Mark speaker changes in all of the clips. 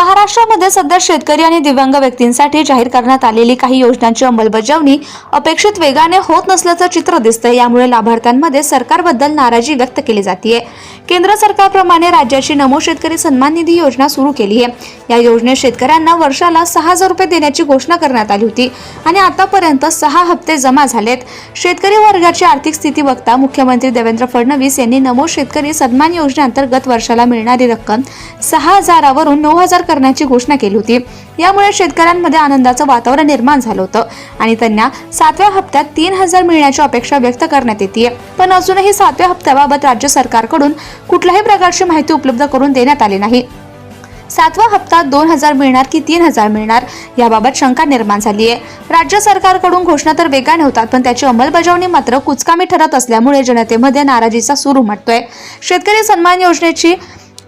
Speaker 1: महाराष्ट्रामध्ये सध्या शेतकरी आणि दिव्यांग व्यक्तींसाठी जाहीर करण्यात आलेली काही योजनांची अंमलबजावणी अपेक्षित वेगाने होत नसल्याचं चित्र दिसतंय. यामुळे लाभार्थ्यांमध्ये सरकारबद्दल नाराजी व्यक्त केली जाते केंद्र सरकारप्रमाणे राज्याची नमो शेतकरी सन्मान निधी योजना सुरू केली आहे. या योजनेत शेतकऱ्यांना वर्षाला सहा हजार रुपये देण्याची घोषणा करण्यात आली होती आणि आतापर्यंत सहा हप्ते जमा झालेत. शेतकरी वर्गाची आर्थिक स्थिती बघता मुख्यमंत्री देवेंद्र फडणवीस यांनी नमो शेतकरी सन्मान योजनेअंतर्गत वर्षाला मिळणारी रक्कम सहा हजारावरून नऊ हजार करण्याची घोषणा केली होती. यामुळे शेतकऱ्यांमध्ये आनंदाचं वातावरण निर्माण झालं होतं आणि त्यांना सातव्या हप्त्यात तीन हजार मिळण्याची अपेक्षा व्यक्त करण्यात येते पण अजूनही सातव्या हप्त्याबाबत राज्य सरकारकडून कुठल्याही प्रकारची माहिती उपलब्ध करून देण्यात आली नाही. सातवा हप्ता दोन हजार मिळणार की तीन हजार मिळणार याबाबत शंका निर्माण झाली आहे राज्य सरकारकडून घोषणा तर वेगाने होतात पण त्याची अंमलबजावणी मात्र कुचकामी ठरत असल्यामुळे जनतेमध्ये नाराजीचा सूर उमटतोय. शेतकरी सन्मान योजनेची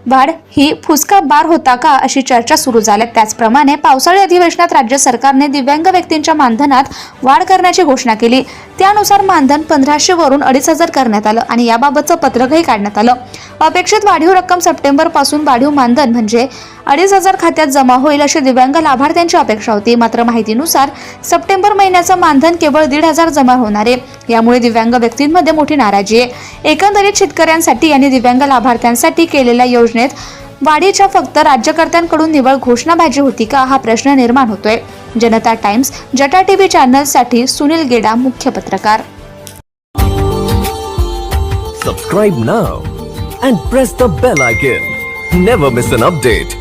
Speaker 1: वाढ ही फुसका बार होता का अशी चर्चा सुरू झाल्या. त्याचप्रमाणे पावसाळी अधिवेशनात राज्य सरकारने दिव्यांग व्यक्तींच्या मानधनात वाढ करण्याची घोषणा केली. त्यानुसार मानधन पंधराशे वरून अडीच हजार करण्यात आलं आणि याबाबतचं पत्रकही काढण्यात आलं. अपेक्षित वाढीव रक्कम सप्टेंबरपासून वाढीव मानधन म्हणजे अडीच हजार खात्यात जमा होईल अशी दिव्यांग लाभार्थ्यांची अपेक्षा होती. मात्र माहितीनुसार सप्टेंबर महिन्याचं मानधन केवळ दीड हजार जमा होणार आहे. यामुळे दिव्यांग व्यक्तींमध्ये मोठी नाराजी आहे. एकंदरीत शेतकऱ्यांसाठी आणि दिव्यांग लाभार्थ्यांसाठी केलेल्या योजनेत वाढीच्या फक्त राज्यकर्त्यांकडून निवळ घोषणाबाजी होती का हा प्रश्न निर्माण होतोय. जनता टाइम्स जटा टीव्ही चॅनलसाठी सुनील गेडा मुख्य पत्रकार.
Speaker 2: Subscribe now and press the bell icon never miss an update